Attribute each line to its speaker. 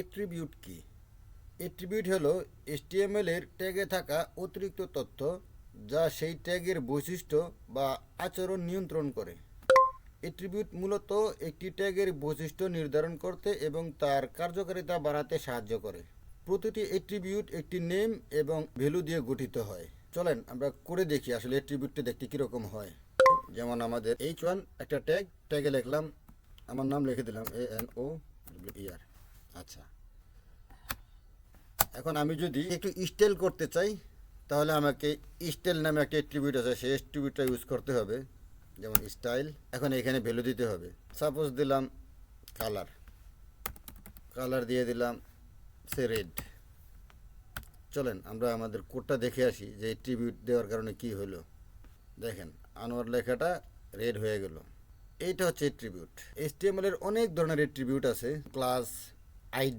Speaker 1: Attribute কি? Attribute হলো এর ট্যাগে থাকা অতিরিক্ত তথ্য যা সেই ট্যাগের বৈশিষ্ট্য বা আচরণ নিয়ন্ত্রণ করে। এট্রিবিউট মূলত একটি ট্যাগের বৈশিষ্ট্য নির্ধারণ করতে এবং তার কার্যকারিতা বাড়াতে সাহায্য করে। প্রতিটি এট্রিবিউট একটি নেম এবং ভ্যালু দিয়ে গঠিত হয়। চলেন আমরা করে দেখি আসলে এট্রিবিউটটা দেখতে কীরকম হয়। যেমন আমাদের এইচ ওয়ান একটা ট্যাগ ট্যাগে লিখলাম, আমার নাম লিখে দিলাম এ এন ও ইয়ার আচ্ছা। এখন আমি যদি একটু স্টেল করতে চাই, তাহলে আমাকে স্টেল নামে একটা এট্রিবিউট আছে, সেই এট্রিবিউটটা ইউজ করতে হবে, যেমন স্টাইল এখন এখানে ভ্যালু দিতে হবে। সাপোজ দিলাম কালার কালার দিয়ে দিলাম, সে রেড চলেন, আমরা আমাদের কোডটা দেখে আসি, যে এট্রিবিউট দেওয়ার কারণে কি হলো। দেখেন, আনোয়ার লেখাটা রেড হয়ে গেল। এইটা হচ্ছে এট্রিবিউট এসটিএমএল এর অনেক ধরনের এট্রিবিউট আছে ক্লাস idea